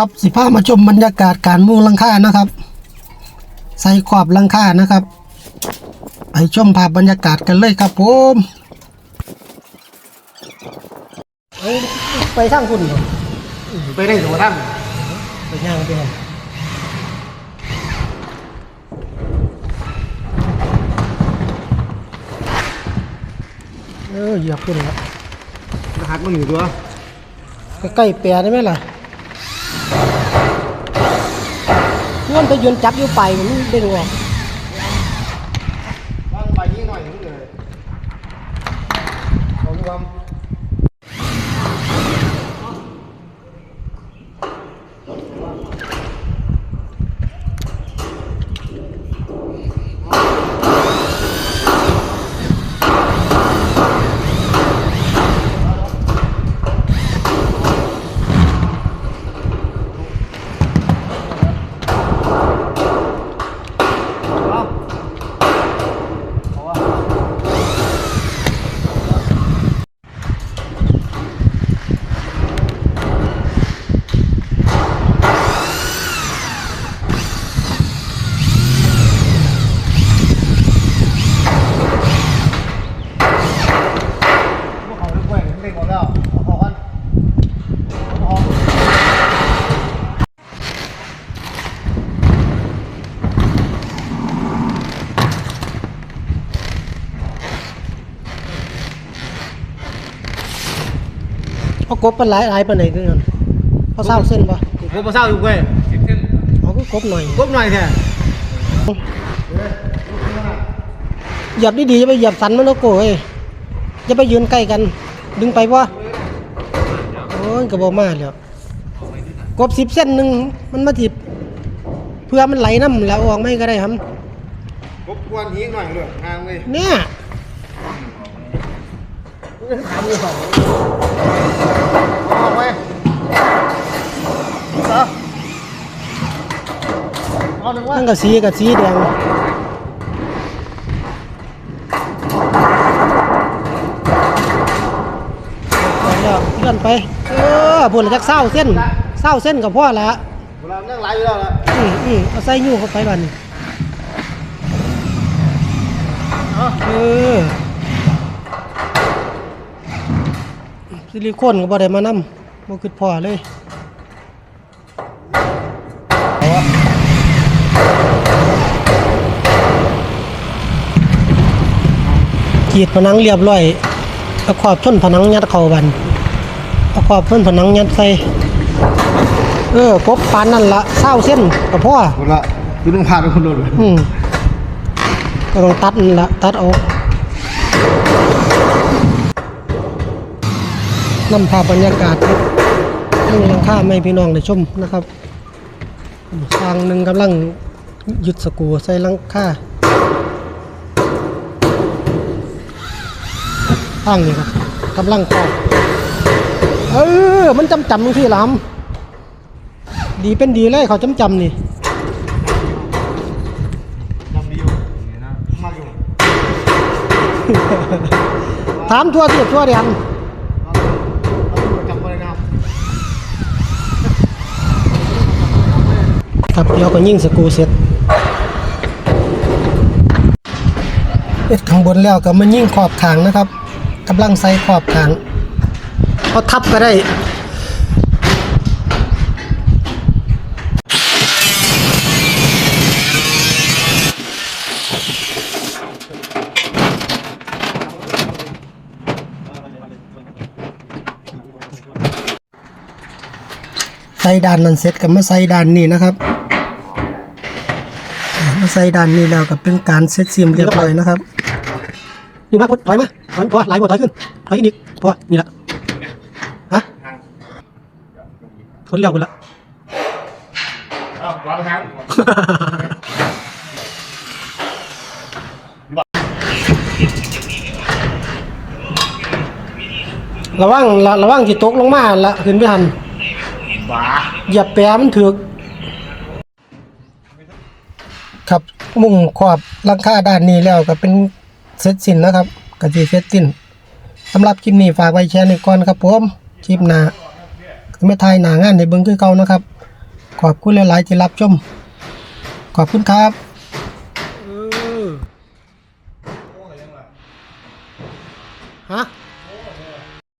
ครับสิพามาชมบรรยากาศการมุงหลังคานะครับ ใส่ขอบหลังคานะครับไปชมภาพบรรยากาศกันเลยครับผมไปทางคุณไปได้ตัวทั้งไปย่างไปไหนเออเหยียบคุณแล้วรหัสมันอยู่ตัวใกล้ๆแปรได้ไหมล่ะ เงื่อนไปยืนจับอยู่ไปมันดึงออกวางไปนี่หน่อยนึงเลยผมว่า พวกเขาเลิกเว้ยเล่นหมดแล้วเอาพอกันเอาพอ เอากบเป็นหลายหลายปานไหนคือกันเขาเศร้าเส้นปะผมมาเศร้าอยู่เว้ยเอาก็กบหน่อยกบหน่อยแท้เหยียบดีๆอย่าไปเหยียบสันมันแล้วโก้เอ้ยอย่าไปยืนใกล้กัน ดึงไปวะโอ้ยกระบอกมาแล้วกบสิบเส้นหนึ่งมันมาจิบเพื่อมันไหลน้ำแล้วออกไม่ก็ได้ครับกบกวนหิ้งหน่อยเลยทางเลยเนี่ย ถามอยู่สองเอาไว้เอาหนึ่งว่าทั้งกับสีกับสีแดงไปแล้วเลื่อนไปเออพุ่นลจักเศร้าเส้นเศร้าเส้นกับพ่อละเวลานั่งไลฟ์อยู่แล้วล่ะอืมอืมเอาใส่ยูเข้าไปบัดนเออ ซิลิโคนก็บ่ได้มานำบ่คิดพอเลยขีดผนังเรียบร้อยเอาขอบชนผนังยัดเข้าบันเอาขอบชนผนังยัดใส่เออครบปานนั่นละเศร้าเส้นกับพ่อหมดละคือต้องพาไปคนโดดเลยอืมก็ต้องตัดนั่นละตัดออก นำภาพบรรยากาศครับเรื่องหลังค่าไม่พี่น้องได้ชมนะครับทางหนึ่งกำลังยึดสกรูใส่หลังค่าทางนี้ครับกำลังเข้าเออ มันจำจำบางทีหลำดีเป็นดีเลยเขาจำจำนี่จำดีอยู่นี่นะมากอยู่ถามทั่วที่ทั่วเดียน เอาจำไปเลยนะครับ ครับเดี๋ยวก็ยิ่งสกูเสร็จเอ็ดข้างบนแล้วก็มายิ่งขอบขางนะครับกำลังใส่ขอบขางเอาทับก็ได้ใส่ด้านนั้นเสร็จก็มาใส่ด้านนี้นะครับ ส่ด้านนี้แล้วก็เป็นการเสร็จเสียมเรียบร้อยนะครับนี่มาพดถอยมาถอยพอหลายพอถอยขึ้นถอยอีกนิดพอนี่ละฮะทนเร็วกันละเอาวางทางระวังระระวังที่ตกลงมาละขึ้นไปหันบ้าเหยียบแปรมันถือก ครับ มุ่งขอบลังค่าด้านนี้แล้วก็เป็นเสร็จสิ้นนะครับก็สิเสร็จสิ้นสำหรับคลิปนี้ฝากไว้แชร์ในก่อนครับผมคลิปหน้าไม่ทายหนางานในเบิ่งคือเก่านะครับ ขอบคุณหลายๆที่รับชม ขอบคุณครับ